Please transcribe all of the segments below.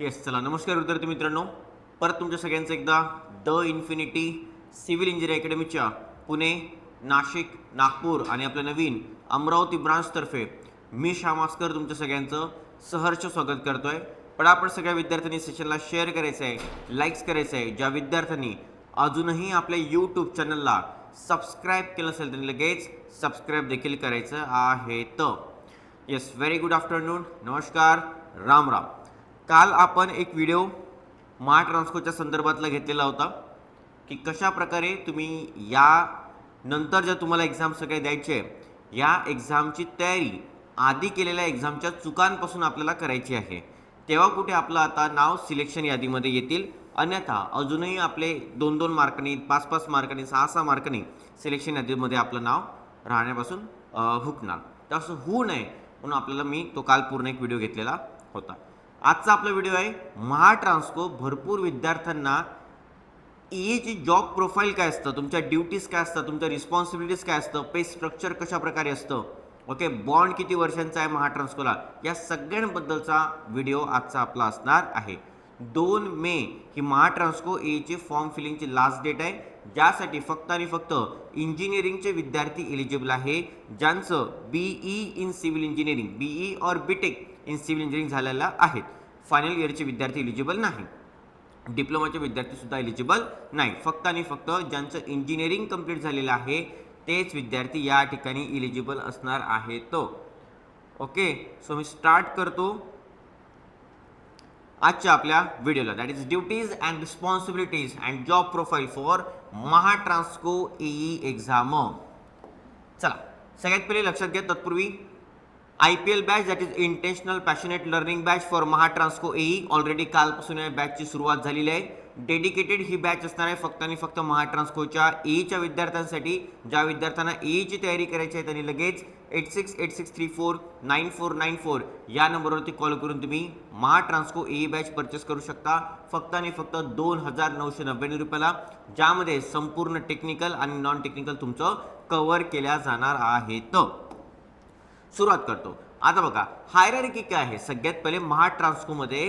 Yes चला. नमस्कार विद्यार्थी मित्रांनो. परत तुमच्या सगळ्यांचं एकदा द इन्फिनिटी सिव्हिल इंजिनिअरिंग अकॅडमीच्या पुणे नाशिक नागपूर आणि आपल्या नवीन अमरावती ब्रांचतर्फे मी श्यामास्कर तुमच्या सगळ्यांचं सहर्ष स्वागत करतोय. पण आपण सगळ्या विद्यार्थ्यांनी सेशनला शेअर करायचं आहे लाईक्स करायचं आहे ज्या विद्यार्थ्यांनी अजूनही आपल्या यूट्यूब चॅनलला सबस्क्राईब केलं असेल त्यांनी लगेच सबस्क्राईब देखील करायचं आहे. तर येस व्हेरी गुड आफ्टरनून नमस्कार. राम राम. काल आपण एक व्हिडिओ मा ट्रान्सकोच्या संदर्भातला घेतलेला होता की कशा प्रकारे तुम्ही या नंतर जर तुम्हाला एक्झाम सगळे द्यायचे आहे या एक्झामची तयारी आधी केलेल्या एक्झामच्या चुकांपासून आपल्याला करायची आहे. तेव्हा कुठे आपलं आता नाव सिलेक्शन यादीमध्ये येतील अन्यथा अजूनही आपले दोन दोन मार्कांनी पाच पाच मार्कांनी सहा सहा मार्कांनी सिलेक्शन यादीमध्ये आपलं नाव राहण्यापासून हुकणार. तर असं होऊ नये म्हणून आपल्याला मी तो काल पूर्ण एक व्हिडिओ घेतलेला होता. आजचा आपला व्हिडिओ आहे महाट्रान्सको भरपूर विद्यार्थ्यांना ईची जॉब प्रोफाईल काय असतं तुमच्या ड्युटीज काय असतं तुमच्या रिस्पॉन्सिबिलिटीज काय असतं पे स्ट्रक्चर कशा प्रकारे असतं ओके बॉन्ड किती वर्षांचा आहे महाट्रान्सकोला? या सगळ्यांबद्दलचा व्हिडिओ आजचा आपला असणार आहे. दोन मे ही महाट्रान्सको एची फॉर्म फिलिंगची लास्ट डेट आहे. ज्यासाठी फक्त आणि फक्त इंजिनिअरिंगचे विद्यार्थी एलिजिबल आहे ज्यांचं BE in civil engineering BE और बीटेक इन सिव्हिल इंजिनिअरिंग झालेलं आहेत. फायनल इयरचे विद्यार्थी इलिजिबल नाही. डिप्लोमाचे विद्यार्थीसुद्धा एलिजिबल नाही. फक्त आणि फक्त ज्यांचं इंजिनिअरिंग कंप्लीट झालेलं आहे तेच विद्यार्थी या ठिकाणी इलिजिबल असणार आहेत. ओके सो मी स्टार्ट करतो आजच्या आपल्या व्हिडिओला that is duties and responsibilities and job profile for Mahatransco E exam चला. सगळ्यात पहिले लक्षात घ्या. तत्पूर्वी I P L batch that is intentional passionate learning batch for Mahatransco AE already कालपासून या बॅचची सुरुवात झालेली आहे. डेडिकेटेड ही बॅच असणार आहे फक्त आणि फक्त महा ट्रान्सकोच्या एईच्या e विद्यार्थ्यांसाठी ज्या विद्यार्थ्यांना e एईची तयारी करायची आहे त्यांनी लगेच eight six eight six three four nine four nine four या नंबरवरती कॉल करून तुम्ही महा ट्रान्सको एई बॅच परचेस करू शकता. फक्त आणि फक्त दोन हजार नऊशे नव्याण्णव रुपयाला ज्यामध्ये संपूर्ण टेक्निकल आणि नॉन टेक्निकल तुमचं कव्हर केल्या जाणार आहेत. सुरुवात करतो. आता बघा हायरार्की काय आहे? सगळ्यात पहिले महाट्रान्सकोमध्ये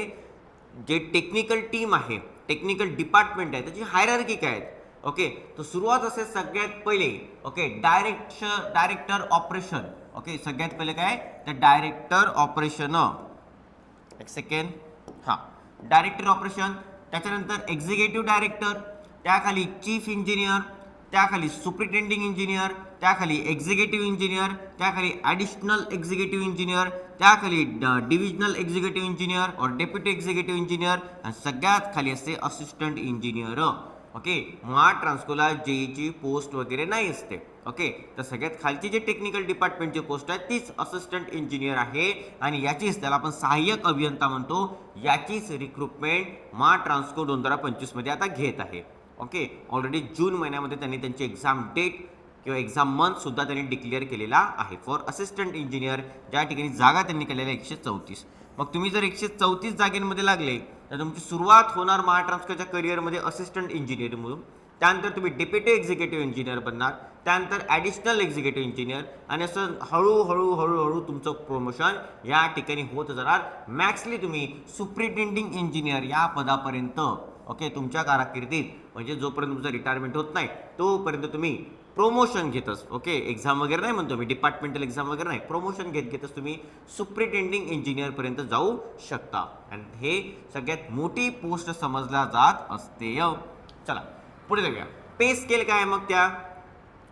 जे टेक्निकल टीम आहे टेक्निकल डिपार्टमेंट आहे त्याची हायरार्की काय आहेत ओके तर सुरुवात असेल सगळ्यात पहिले okay direct director operation okay सगळ्यात पहिले काय? तर डायरेक्टर ऑपरेशन एक सेकंड हां. डायरेक्टर ऑपरेशन त्याच्यानंतर एक्झिक्युटिव्ह डायरेक्टर त्याखाली चीफ इंजिनियर त्याखाली सुप्रिटेंडिंग इंजिनियर त्याखाली एक्झिक्युटिव्ह इंजिनियर त्याखाली ॲडिशनल एक्झिक्युटिव्ह इंजिनियर त्याखाली डिव्हिजनल एक्झिक्युटिव्ह इंजिनियर और डेप्युटी एक्झिक्युटिव्ह इंजिनियर आणि सगळ्यात खाली असते असिस्टंट इंजिनियर ओके महा ट्रान्सकोला जेईची पोस्ट वगैरे नाही असते. ओके तर सगळ्यात खालची जे टेक्निकल डिपार्टमेंटची पोस्ट आहे तीच असिस्टंट इंजिनियर आहे. आणि याचीच त्याला आपण सहाय्यक अभियंता म्हणतो. याचीच रिक्रुटमेंट महा ट्रान्सको दोन हजार पंचवीसमध्ये आता घेत आहे. ओके ऑलरेडी जून महिन्यामध्ये त्यांनी त्यांची एक्झाम डेट किंवा एक्झाम मंथसुद्धा त्यांनी डिक्लेअर केलेला आहे. फॉर असिस्टंट इंजिनियर ज्या ठिकाणी जागा त्यांनी केलेल्या एकशे चौतीस. मग तुम्ही जर एकशे चौतीस जागेमध्ये लागले तर तुमची सुरुवात होणार महाट्रान्सकोच्या करिअरमध्ये असिस्टंट इंजिनिअरमधून त्यानंतर तुम्ही डेप्युटी एक्झिक्युटिव्ह इंजिनियर बनणार. त्यानंतर ॲडिशनल एक्झिक्युटिव्ह इंजिनियर आणि असं हळूहळू हळूहळू तुमचं प्रमोशन या ठिकाणी होत जाणार. मॅक्सली तुम्ही सुप्रिटेंडिंग इंजिनियर या पदापर्यंत ओके? तुमच्या कारकिर्दीत म्हणजे जोपर्यंत तुमचं रिटायरमेंट होत नाही तोपर्यंत तुम्ही प्रोमोशन घेतच ओके? एक्झाम वगैरे नाही म्हणतो मी डिपार्टमेंटल एक्झाम वगैरे नाही. प्रोमोशन घेत घेतच तुम्ही सुप्रिटेंडिंग इंजिनियरपर्यंत जाऊ शकता. आणि हे सगळ्यात मोठी पोस्ट समजला जात असते. चला पुढे जाऊया. पे स्केल काय मग त्या?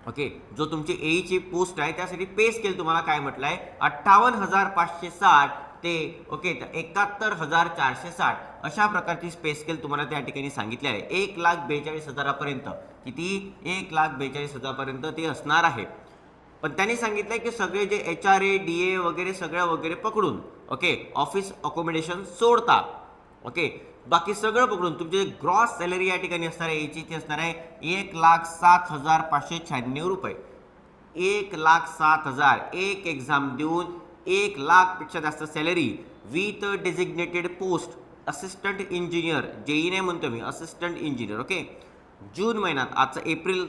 ओके? जो तुमची एईची पोस्ट आहे त्यासाठी पे स्केल तुम्हाला काय म्हटलं आहे अठ्ठावन्न हजार पाचशे साठ ते ओके? तर एकाहत्तर हजार चारशे साठ. अशा प्रकारची स्पेस स्केल तुम्हाला त्या ठिकाणी सांगितली आहे. एक लाख बेचाळीस हजारापर्यंत किती? एक लाख बेचाळीस हजारापर्यंत ते असणार आहे. पण त्यांनी सांगितलं की सगळे जे H R A D A वगैरे सगळ्या वगैरे पकडून ओके ऑफिस अकोमोडेशन सोडता ओके बाकी सगळं पकडून तुमचे ग्रॉस सॅलरी या ठिकाणी असणार आहे याची ती असणार आहे एक लाख सात हजार पाचशे शहाण्णव रुपये. एक लाख सात हजार एक एक्झाम देऊन एक लाखपेक्षा जास्त salary with designated post assistant engineer JE नाही म्हणतो मी असिस्टंट इंजिनियर ओके जून महिन्यात आजचा एप्रिल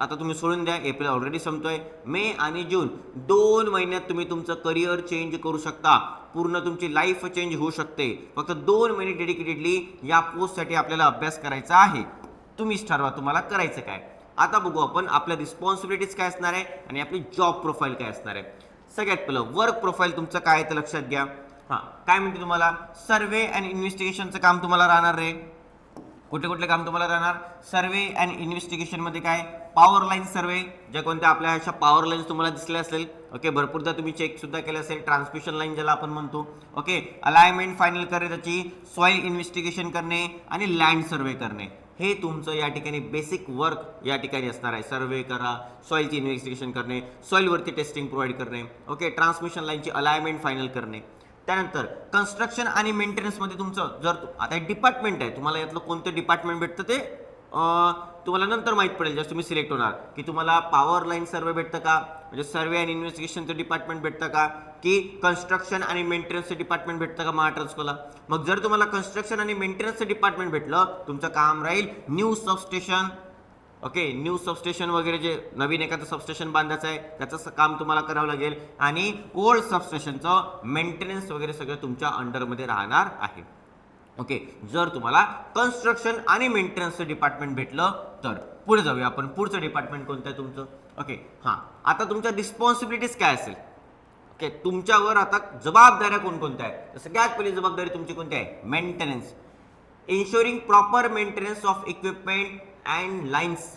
आता तुम्ही सोडून द्या एप्रिल ऑलरेडी संपतोय. मे आणि जून दोन महिन्यात तुम्ही तुमचं करिअर चेंज करू शकता. पूर्ण तुमची लाईफ चेंज होऊ शकते. फक्त दोन महिने डेडिकेटेडली या पोस्टसाठी आपल्याला अभ्यास करायचा आहे. तुम्हीच ठरवा तुम्हाला करायचं काय. आता बघू आपण आपल्या रिस्पॉन्सिबिलिटीज काय असणार आहे आणि आपली जॉब प्रोफाईल काय असणार आहे. सगळ्यात पहिलं वर्क प्रोफाईल तुमचं काय आहे ते लक्षात घ्या. हां काय म्हणते तुम्हाला? सर्वे अँड इन्व्हेस्टिगेशनचं काम तुम्हाला राहणार रे. कुठले कुठले काम तुम्हाला राहणार? सर्वे अँड इन्व्हेस्टिगेशनमध्ये काय? पॉवर लाईन सर्वे ज्या कोणत्या आपल्या अशा पॉवर लाईन्स तुम्हाला दिसल्या असेल ओके? भरपूरदा तुम्ही चेकसुद्धा केले केलं असेल ट्रान्समिशन लाईन ज्याला आपण म्हणतो ओके? अलाइनमेंट फायनल करणे त्याची सॉईल इन्व्हेस्टिगेशन करणे आणि लँड सर्वे करणे. हे तुमचं या ठिकाणी बेसिक वर्क या ठिकाणी असणार आहे. सर्वे करा सॉईलची इन्व्हेस्टिगेशन करणे सॉईलवरती टेस्टिंग प्रोव्हाइड करणे ओके? ट्रान्समिशन लाईनची अलाइनमेंट फायनल करणे. त्यानंतर कन्स्ट्रक्शन आणि मेंटेनन्समध्ये तुमचं जर आता एक डिपार्टमेंट आहे तुम्हाला यातलं कोणतं डिपार्टमेंट भेटतं ते तुम्हाला नंतर माहीत पडेल जर तुम्ही सिलेक्ट होणार. की तुम्हाला पॉवर लाईन सर्वे भेटतं का? म्हणजे सर्वे अँड इन्व्हेस्टिगेशनचं डिपार्टमेंट भेटतं का? की कन्स्ट्रक्शन आणि मेंटेनन्सचं डिपार्टमेंट भेटतं का महाट्रान्सकोला मग जर तुम्हाला कन्स्ट्रक्शन आणि मेंटेनन्सचं डिपार्टमेंट भेटलं तुमचं काम राहील new substation okay new substation वगैरे जे नवीन एखादं सबस्टेशन बांधायचं आहे त्याचं काम तुम्हाला करावं लागेल. आणि ओल्ड सबस्टेशनचं मेंटेनन्स वगैरे सगळं तुमच्या अंडरमध्ये राहणार आहे. ओके जर तुम्हाला कन्स्ट्रक्शन आणि मेंटेनन्सचं डिपार्टमेंट भेटलं तर पुढे जाऊया आपण. पुढचं डिपार्टमेंट कोणतं आहे तुमचं? ओके हां. आता तुमच्या रिस्पॉन्सिबिलिटीज काय असेल? ओके तुमच्यावर आता जबाबदाऱ्या कोणकोणत्या आहेत? तर सगळ्यात पहिली जबाबदारी तुमची कोणती आहे? Maintenance ensuring proper maintenance of equipment and lines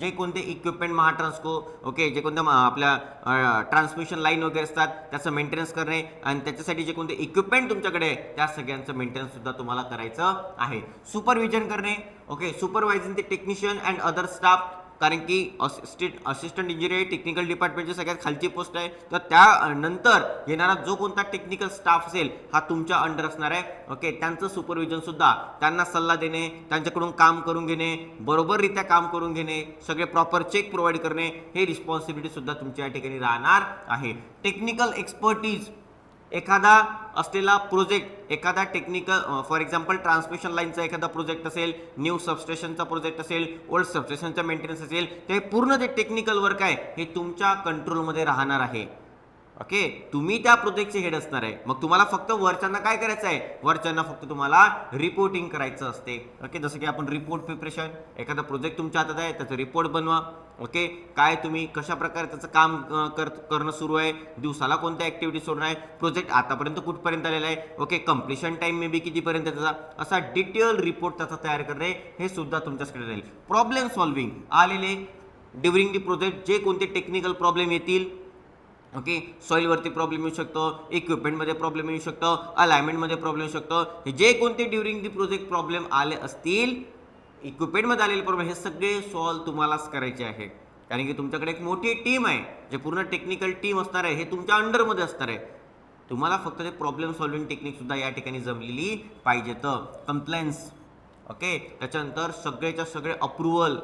जे कोणते इक्विपमेंट महाट्रान्सको ओके जे कोणत्या आपल्या ट्रान्समिशन लाईन वगैरे असतात त्याचं मेंटेनन्स करणे आणि त्याच्यासाठी जे कोणते इक्विपमेंट तुमच्याकडे त्या सगळ्यांचं मेंटेनन्स सुद्धा तुम्हाला करायचं आहे. सुपरविजन करणे ओके सुपरवायझिंग ते टेक्निशियन अँड अदर स्टाफ कारण की असिस्टंट असिस्टंट इंजिनियर टेक्निकल डिपार्टमेंटची सगळ्यात खालची पोस्ट आहे. तर त्या नंतर येणारा जो कोणता टेक्निकल स्टाफ असेल हा तुमच्या अंडर असणार आहे. ओके त्यांचं सुपरविजन सुद्धा त्यांना सल्ला देणे त्यांच्याकडून काम करून घेणे बरोबररित्या काम करून घेणे सगळे प्रॉपर चेक प्रोव्हाइड करणे हे रिस्पॉन्सिबिलिटी सुद्धा तुमच्या या ठिकाणी राहणार आहे. टेक्निकल एक्सपर्टीज एखादा असलेला प्रोजेक्ट एखादा टेक्निकल फॉर एक्झाम्पल ट्रान्समिशन लाईनचा एखादा प्रोजेक्ट असेल न्यू सबस्टेशनचा प्रोजेक्ट असेल ओल्ड सबस्टेशनचा मेंटेनन्स असेल ते पूर्ण जे टेक्निकल वर्क आहे हे तुमच्या कंट्रोलमध्ये राहणार आहे. ओके तुम्ही त्या प्रोजेक्टचे हेड असणार आहे. मग तुम्हाला फक्त वरच्यांना काय करायचं आहे? वरच्यांना फक्त तुम्हाला रिपोर्टिंग करायचं असते. ओके जसं की आपण रिपोर्ट प्रिपरेशन एखादा प्रोजेक्ट तुमच्या हातात आहे त्याचं रिपोर्ट बनवा. ओके? काय तुम्ही कशा प्रकारे त्याचं काम कर करणं सुरू आहे? दिवसाला कोणत्या ॲक्टिव्हिटी सोडणार आहे? प्रोजेक्ट आतापर्यंत कुठपर्यंत आलेला आहे? Okay completion time may be कितीपर्यंत त्याचा? असा डिटेल रिपोर्ट त्याचा तयार करणे हे सुद्धा तुमच्याकडे राहील. प्रॉब्लेम सॉल्विंग आलेले ड्युरिंग दी प्रोजेक्ट जे कोणते टेक्निकल प्रॉब्लेम येतील ओके? सॉईलवरती प्रॉब्लेम येऊ शकतो इक्विपमेंटमध्ये प्रॉब्लेम येऊ शकतो अलायमेंटमध्ये प्रॉब्लेम येऊ शकतो. जे कोणते ड्युरिंग दी प्रोजेक्ट प्रॉब्लेम आले असतील इक्विपमेंटमध्ये आलेले प्रॉब्लेम हे सगळे सॉल्व तुम्हालाच करायचे आहे. कारण की तुमच्याकडे एक मोठी टीम आहे जे पूर्ण टेक्निकल टीम असणार आहे हे तुमच्या अंडरमध्ये असणार आहे. तुम्हाला फक्त ते प्रॉब्लेम सॉल्विंग टेक्निकसुद्धा या ठिकाणी जमलेली पाहिजे तर कंप्लेन्स ओके त्याच्यानंतर सगळेच्या सगळे अप्रुव्हल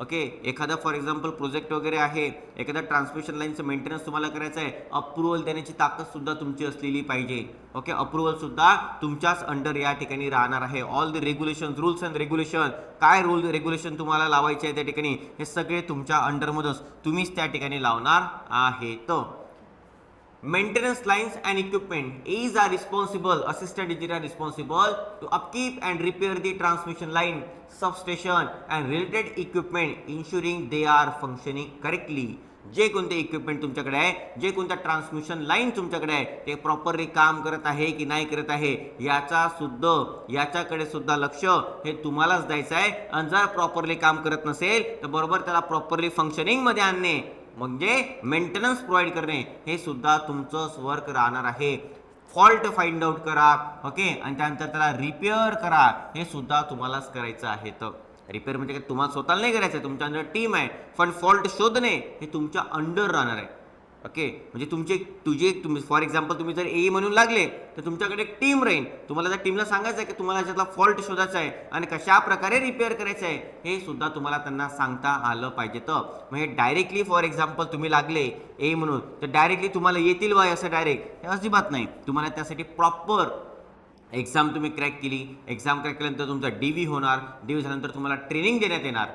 ओके? एखादा फॉर एक्झाम्पल प्रोजेक्ट वगैरे आहे एखादा ट्रान्समिशन लाईनचं मेंटेनन्स तुम्हाला करायचं आहे अप्रुव्हल देण्याची ताकदसुद्धा तुमची असलेली पाहिजे. ओके? अप्रुव्हलसुद्धा तुमच्याच अंडर या ठिकाणी राहणार आहे. All the regulation rules and regulation काय रूल रेग्युलेशन तुम्हाला लावायचे आहे त्या ठिकाणी? हे सगळे तुमच्या अंडरमधूनच तुम्हीच त्या ठिकाणी लावणार आहेत. Maintenance lines and equipment is are responsible assistant digital are responsible to upkeep and repair the transmission line substation and related equipment ensuring they are functioning correctly जे कोणते इक्विपमेंट तुमच्याकडे आहे जे कोणता ट्रान्समिशन लाईन तुमच्याकडे आहे ते प्रॉपरली काम करत आहे की नाही करत आहे याचासुद्धा याच्याकडे सुद्धा लक्ष हे तुम्हालाच द्यायचं आहे. आणि जर प्रॉपरली काम करत नसेल तर बरोबर त्याला प्रॉपरली फंक्शनिंगमध्ये आणणे. म्हणजे मेंटेनन्स प्रोव्हाइड करणे हे सुद्धा तुमचं वर्क राहणार आहे. फॉल्ट फाइंड आउट करा ओके आणि त्यानंतर त्याला रिपेअर करा हे सुद्धा तुम्हालाच करायचं आहे. तर रिपेअर म्हणजे काय? तुम्हाला स्वतःला नाही करायचं आहे तुमच्या अंडर टीम आहे. पण फॉल्ट शोधणे हे तुमच्या अंडर राहणार आहे. ओके? म्हणजे तुमचे तुझे तुम्ही फॉर एक्झाम्पल तुम्ही जर ए म्हणून लागले तर तुमच्याकडे एक टीम राहील तुम्हाला त्या टीमला सांगायचं आहे की तुम्हाला याच्यातला फॉल्ट शोधायचा आहे आणि कशा प्रकारे रिपेअर करायचं आहे हे सुद्धा तुम्हाला त्यांना सांगता आलं पाहिजे. तर म्हणजे डायरेक्टली फॉर एक्झाम्पल तुम्ही लागले ए म्हणून तर डायरेक्टली तुम्हाला येतील बाय असं डायरेक्ट हे अजिबात नाही. तुम्हाला त्यासाठी प्रॉपर एक्झाम तुम्ही क्रॅक केली. एक्झाम क्रॅक केल्यानंतर तुमचा डी व्ही होणार. डी व्ही झाल्यानंतर तुम्हाला ट्रेनिंग देण्यात येणार.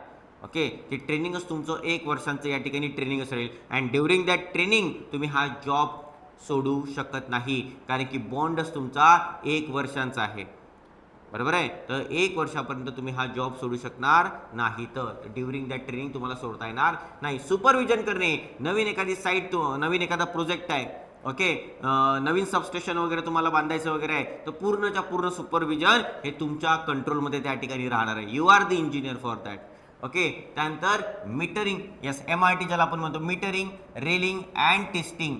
ओके ते ट्रेनिंगच तुमचं एक वर्षांचं या ठिकाणी ट्रेनिंग असेल अँड ड्युरिंग दॅट ट्रेनिंग तुम्ही हा जॉब सोडू शकत नाही. कारण की बॉन्डच तुमचा एक वर्षांचा आहे. बरोबर आहे? तर एक वर्षापर्यंत तुम्ही हा जॉब सोडू शकणार नाही तर. ड्युरिंग दॅट ट्रेनिंग तुम्हाला सोडता येणार नाही. सुपरविजन करणे नवीन एखादी साईट तु नवीन एखादा प्रोजेक्ट आहे. ओके नवीन सबस्टेशन वगैरे तुम्हाला बांधायचं वगैरे आहे. तर पूर्णच्या पूर्ण सुपरविजन हे तुमच्या कंट्रोलमध्ये त्या ठिकाणी राहणार आहे. You are the engineer for that okay? त्यानंतर metering yes M R T ज्याला आपण म्हणतो मीटरिंग रेलिंग अँड टेस्टिंग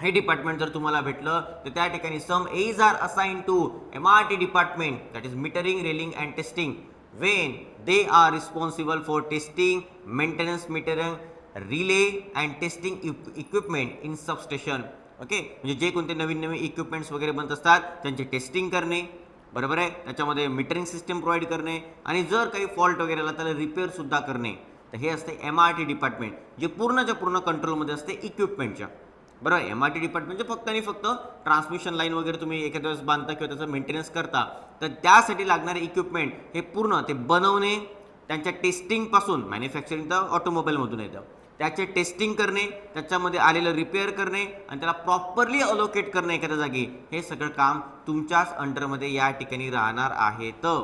हे डिपार्टमेंट जर तुम्हाला भेटलं तर त्या ठिकाणी some AEs are assign to M R T department that is metering relaying and testing when they are responsible for testing maintenance metering relay and testing equipment in substation okay म्हणजे जे कोणते नवीन नवीन equipments वगैरे बनत असतात त्यांचे testing करणे. बरोबर आहे? त्याच्यामध्ये मीटरिंग सिस्टीम प्रोव्हाइड करणे आणि जर काही फॉल्ट वगैरे आला त्याला रिपेअरसुद्धा करणे. तर हे असते एम आर टी डिपार्टमेंट जे पूर्णच्या पूर्ण कंट्रोलमध्ये असते इक्विपमेंटच्या बरोबर एम आर टी डिपार्टमेंटचे फक्त आणि फक्त ट्रान्समिशन लाईन वगैरे तुम्ही एखाद्या वेळेस बांधता किंवा त्याचं मेंटेनन्स करता तर त्यासाठी लागणारे इक्विपमेंट हे पूर्ण ते बनवणे त्यांच्या टेस्टिंगपासून मॅन्युफॅक्चरिंग तर ऑटोमोबाईलमधून येतं. त्याचे टेस्टिंग करणे त्याच्यामध्ये आलेलं रिपेअर करणे आणि त्याला प्रॉपरली अलोकेट करणे एखाद्या जागी हे सगळं काम तुमच्याच अंडरमध्ये या ठिकाणी राहणार आहे तर.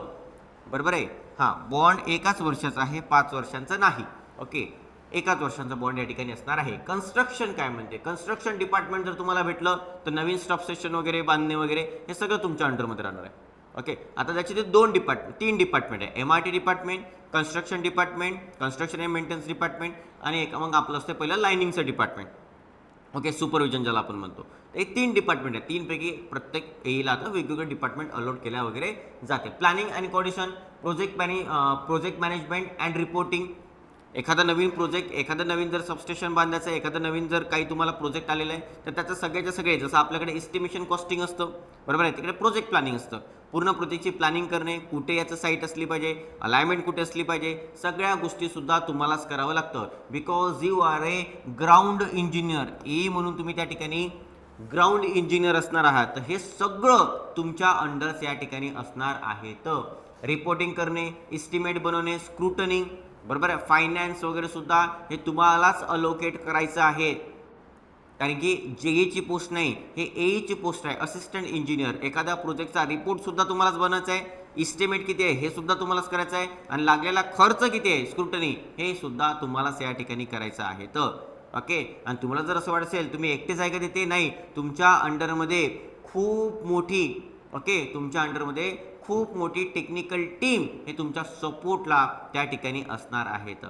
बरोबर आहे? हां बॉन्ड एकाच वर्षाचा आहे पाच वर्षांचा नाही. ओके? एकाच वर्षांचा बॉन्ड या ठिकाणी असणार आहे. कन्स्ट्रक्शन काय म्हणते? कन्स्ट्रक्शन डिपार्टमेंट जर तुम्हाला भेटलं तर नवीन स्टॉप सेशन वगैरे बांधणे वगैरे हे सगळं तुमच्या अंडरमध्ये राहणार आहे. ओके आता त्याचे ते दोन डिपार्टमेंट तीन डिपार्टमेंट आहे. M R T department construction department construction and maintenance department आणि एक मग आपलं असतं पहिलं लाईनिंगचं डिपार्टमेंट ओके सुपरविजन ज्याला आपण म्हणतो. हे तीन डिपार्टमेंट आहे तीनपैकी प्रत्येक एला आता वेगवेगळे डिपार्टमेंट अलॉट केल्या वगैरे जाते. प्लॅनिंग आणि coordination project mana project management and reporting एखादा नवीन प्रोजेक्ट एखादं नवीन जर सबस्टेशन बांधायचं आहे एखादं नवीन जर काही तुम्हाला प्रोजेक्ट आलेलं आहे तर त्याचं सगळ्याच्या सगळे जसं आपल्याकडे इस्टिमेशन कॉस्टिंग असतं बरोबर आहे? तिकडे प्रोजेक्ट प्लॅनिंग असतं. पूर्ण प्रोजेक्टची प्लॅनिंग करणे कुठे याचं साईट असली पाहिजे अलायमेंट कुठे असली पाहिजे सगळ्या गोष्टीसुद्धा तुम्हालाच करावं लागतं. Because you are a ground engineer a म्हणून तुम्ही त्या ठिकाणी ग्राउंड इंजिनियर असणार आहात. तर हे सगळं तुमच्या अंडर्स या ठिकाणी असणार आहे तर रिपोर्टिंग करणे इस्टिमेट बनवणे स्क्रुटनिंग बरोबर आहे? फायनान्स वगैरे सुद्धा हे तुम्हालाच अलोकेट करायचं आहे. कारण की जेईची पोस्ट नाही हे एईची पोस्ट आहे. असिस्टंट इंजिनियर एखाद्या प्रोजेक्टचा रिपोर्टसुद्धा तुम्हालाच बनवायचा आहे. इस्टिमेट किती आहे हे सुद्धा तुम्हालाच करायचं आहे. आणि लागलेला खर्च किती आहे? स्क्रुटनी हे सुद्धा तुम्हालाच या ठिकाणी करायचं आहे. तर ओके आणि तुम्हाला जर असं वाटत असेल तुम्ही एकटेच आहे का तिथे? नाही. तुमच्या अंडरमध्ये खूप मोठी ओके तुमच्या अंडरमध्ये खूप मोठी टेक्निकल टीम हे तुमच्या सपोर्टला त्या ठिकाणी असणार आहेत.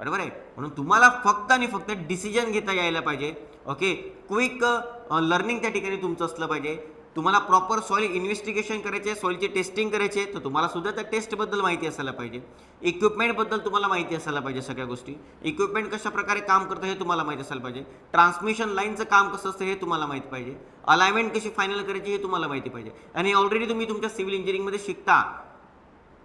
बरोबर आहे? म्हणून तुम्हाला फक्त आणि फक्त डिसिजन घेता यायला पाहिजे. ओके क्विक लर्निंग त्या ठिकाणी तुमचं असलं पाहिजे. तुम्हाला प्रॉपर सॉईल इन्व्हेस्टिगेशन करायचे सॉईलचे टेस्टिंग करायचे तर तुम्हाला सुद्धा त्या टेस्टबद्दल माहिती असायला पाहिजे. इक्विपमेंटबद्दल तुम्हाला माहिती असायला पाहिजे सगळ्या गोष्टी. इक्विपमेंट कशा प्रकारे काम करतं हे तुम्हाला माहिती असायला पाहिजे. ट्रान्समिशन लाईनचं काम कसं असतं हे तुम्हाला माहिती पाहिजे. अलायमेंट कशी फायनल करायची हे तुम्हाला माहिती पाहिजे. आणि ऑलरेडी तुम्ही तुमच्या सिव्हिल इंजिनिअरिंगमध्ये शिकता.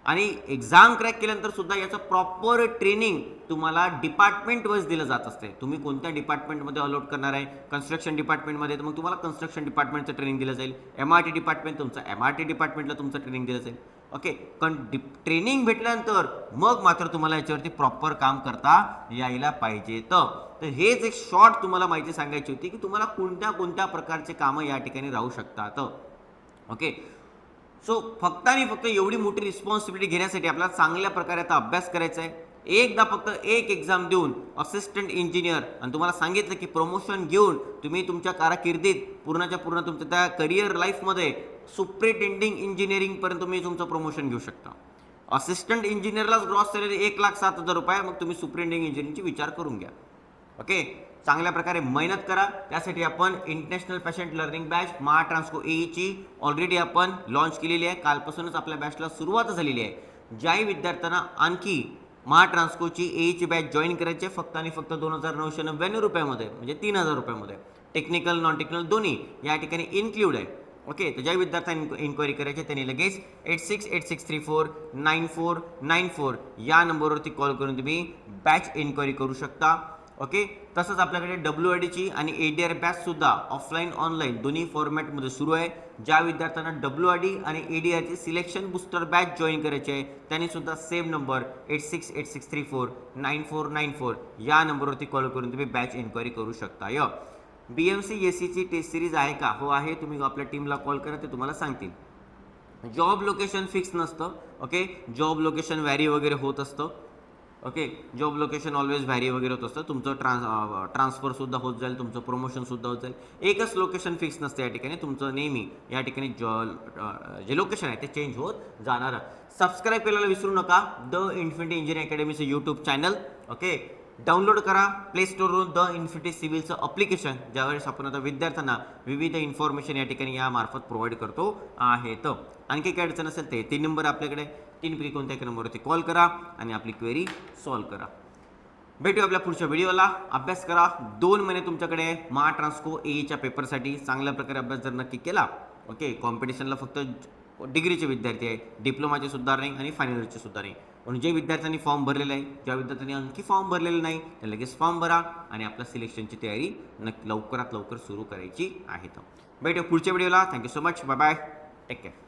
आणि एक्झाम क्रॅक केल्यानंतर सुद्धा याचं प्रॉपर ट्रेनिंग तुम्हाला डिपार्टमेंट वाईज दिलं जात असते. तुम्ही कोणत्या डिपार्टमेंटमध्ये अलॉट करणार आहे? कन्स्ट्रक्शन डिपार्टमेंटमध्ये तर मग तुम्हाला कन्स्ट्रक्शन डिपार्टमेंटचं ट्रेनिंग दिलं जाईल. एम आर टी डिपार्टमेंट तुमचं एम आर टी डिपार्टमेंटला तुमचं ट्रेनिंग दिलं जाईल. ओके पण डि ट्रेनिंग भेटल्यानंतर मग मात्र तुम्हाला याच्यावरती प्रॉपर काम करता यायला पाहिजे. तर हेच एक शॉर्ट तुम्हाला माहिती सांगायची होती की तुम्हाला कोणत्या कोणत्या प्रकारचे कामं या ठिकाणी राहू शकतात. ओके सो फक्त आणि फक्त एवढी मोठी रिस्पॉन्सिबिलिटी घेण्यासाठी आपल्याला चांगल्या प्रकारे आता अभ्यास करायचा आहे. एकदा फक्त एक एक्झाम देऊन असिस्टंट इंजिनियर आणि तुम्हाला सांगितलं की प्रमोशन घेऊन तुम्ही तुमच्या कारकिर्दीत पूर्णच्या पूर्ण तुमच्या त्या करिअर लाईफमध्ये सुप्रिटेंडिंग इंजिनिअरिंगपर्यंत तुम्ही तुमचं प्रमोशन घेऊ शकता. असिस्टंट इंजिनियरलाच ग्रॉस सॅलरी एक लाख सात हजार रुपये मग तुम्ही सुप्रिटेंडिंग इंजिनिअरिंगची विचार करून घ्या. ओके चांगल्या प्रकारे मेहनत करा. त्यासाठी आपण इंटरनॅशनल पेशंट लर्निंग बॅच मा ट्रान्सको एईची ऑलरेडी आपण लॉन्च केलेली आहे. कालपासूनच आपल्या बॅचला सुरुवात झालेली आहे. ज्याही विद्यार्थ्यांना आणखी महा ट्रान्सकोची एईची बॅच जॉईन करायची फक्त आणि फक्त दोन हजार नऊशे नव्याण्णव रुपयामध्ये म्हणजे तीन हजार रुपयामध्ये. टेक्निकल नॉन टेक्निकल दोन्ही या ठिकाणी इन्क्ल्यूड आहे. ओके तर ज्या विद्यार्थ्यांनी इन्क्वायरी करायची त्यांनी लगेच eight six eight six three four nine four nine four या नंबरवरती कॉल करून तुम्ही बॅच इन्क्वायरी करू शकता. ओके? तसंच आपल्याकडे डब्ल्यू आय डीची आणि ए डी आर बॅचसुद्धा ऑफलाईन ऑनलाईन दोन्ही फॉर्मॅटमध्ये सुरू आहे. ज्या विद्यार्थ्यांना डब्ल्यू आय डी आणि ए डी आरची सिलेक्शन बुस्टर बॅच जॉईन करायची आहे त्यांनीसुद्धा same number eight six eight six three four nine four nine four या नंबरवरती कॉल करून तुम्ही बॅच एन्क्वायरी करू शकता. य. बी एम सी एस सीची टेस्ट सिरीज आहे का? हो आहे. तुम्ही आपल्या टीमला कॉल करा ते तुम्हाला सांगतील. जॉब लोकेशन फिक्स नसतं ओके? जॉब लोकेशन व्हॅरी वगैरे होत असतं. Okay job location always vary वगैरे होत असतं. तुमचं ट्रान्स ट्रान्सफरसुद्धा होत जाईल तुमचं प्रमोशनसुद्धा होत जाईल. एकच लोकेशन फिक्स नसतं या ठिकाणी. तुमचं नेहमी या ठिकाणी जॉ जे लोकेशन आहे ते चेंज होत जाणार. सबस्क्राईब करायला विसरू नका. द इन्फिनिटी इंजिनिअरिंग अकॅडमीचं यूट्यूब चॅनल ओके? डाउनलोड करा. प्ले स्टोरवरून द इन्फिनिटी सिव्हिलचं अप्लिकेशन ज्यावेळेस आपण आता विद्यार्थ्यांना विविध इन्फॉर्मेशन या ठिकाणी या मार्फत प्रोव्हाइड करतो आहे. तर आणखी काय अडचण असेल ते तीन नंबर आपल्याकडे. तीनपैकी कोणत्या नंबरवरती कॉल करा आणि आपली क्वेरी सॉल्व करा. भेटू आपल्या पुढच्या व्हिडिओला. अभ्यास करा. दोन महिने तुमच्याकडे मा ट्रान्स्को ट्रान्सको एईच्या पेपरसाठी चांगल्या प्रकारे अभ्यास जर नक्की केला ओके कॉम्पिटिशनला फक्त डिग्रीचे विद्यार्थी आहे डिप्लोमाचे सुद्धा नाही आणि फायनल इयरचे सुद्धा नाही. म्हणून जे विद्यार्थ्यांनी फॉर्म भरलेला आहे ज्या विद्यार्थ्यांनी आणखी फॉर्म भरलेला नाही त्या लगेच फॉर्म भरा आणि आपल्या सिलेक्शनची तयारी नक्की लवकरात लवकर सुरू करायची आहे. तर भेटू पुढच्या व्हिडिओला. Thank you so much bye bye take care